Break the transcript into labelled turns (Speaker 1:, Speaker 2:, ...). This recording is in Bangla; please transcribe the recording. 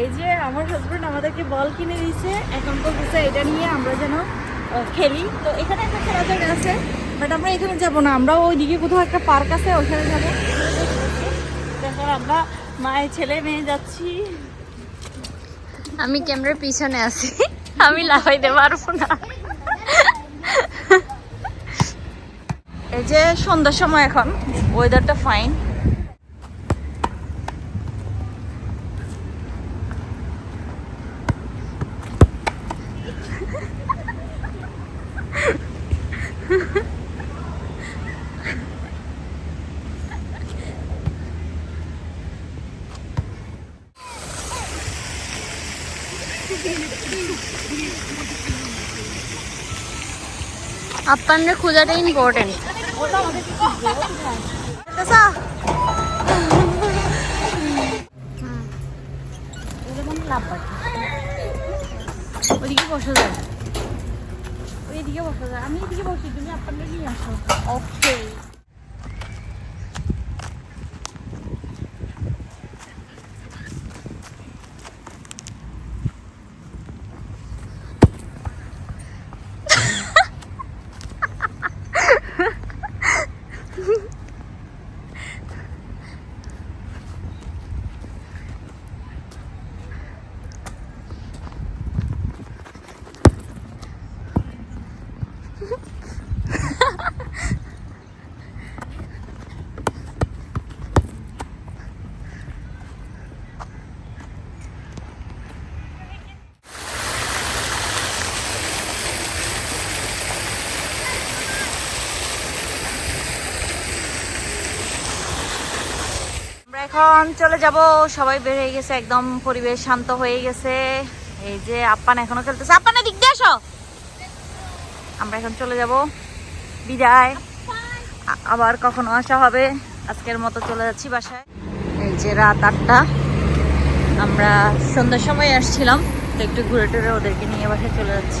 Speaker 1: এই যে আমার হাজবেন্ড আমাদেরকে বল কিনে দিয়েছে এখন বলতেছে এটা নিয়ে আমরা যেন খেলি। তো এখানে একটা খেলার জায়গা আছে বাট আমরা এখানে যাব না। আমরা ওইদিকে কোথাও একটা পার্ক আছে ওখানে যাব। দেখো আমরা মায়ের ছেলে মেয়ে যাচ্ছি।
Speaker 2: আমি ক্যামেরার পিছনে আছি। আমি লাফাইতে পারব না।
Speaker 1: এই যে সন্ধ্যার সময় এখন ওয়েদারটা ফাইন
Speaker 2: আপনার খোঁজাটা ইম্পর্টেন্ট
Speaker 1: ওইদিকে বসা যায় ওইদিকে বসা যায় আমি এদিকে বসি, তুমি আপনার নিয়ে আসো। ওকে আমরা এখন চলে যাব। সবাই বের হয়ে গেছে, একদম পরিবেশ শান্ত হয়ে গেছে। এই যে আপ্পান এখনও খেলতেছে। আপ্পান দিক দিয়ে আসো। আমরা এখন চলে যাব। বিদায়। আবার কখনো আসা হবে। আজকের মতো চলে যাচ্ছি বাসায়। এই যে রাত আটটা। আমরা সন্ধ্যার সময় আসছিলাম। তো একটু ঘুরে টুরে ওদেরকে নিয়ে বাসায় চলে যাচ্ছি।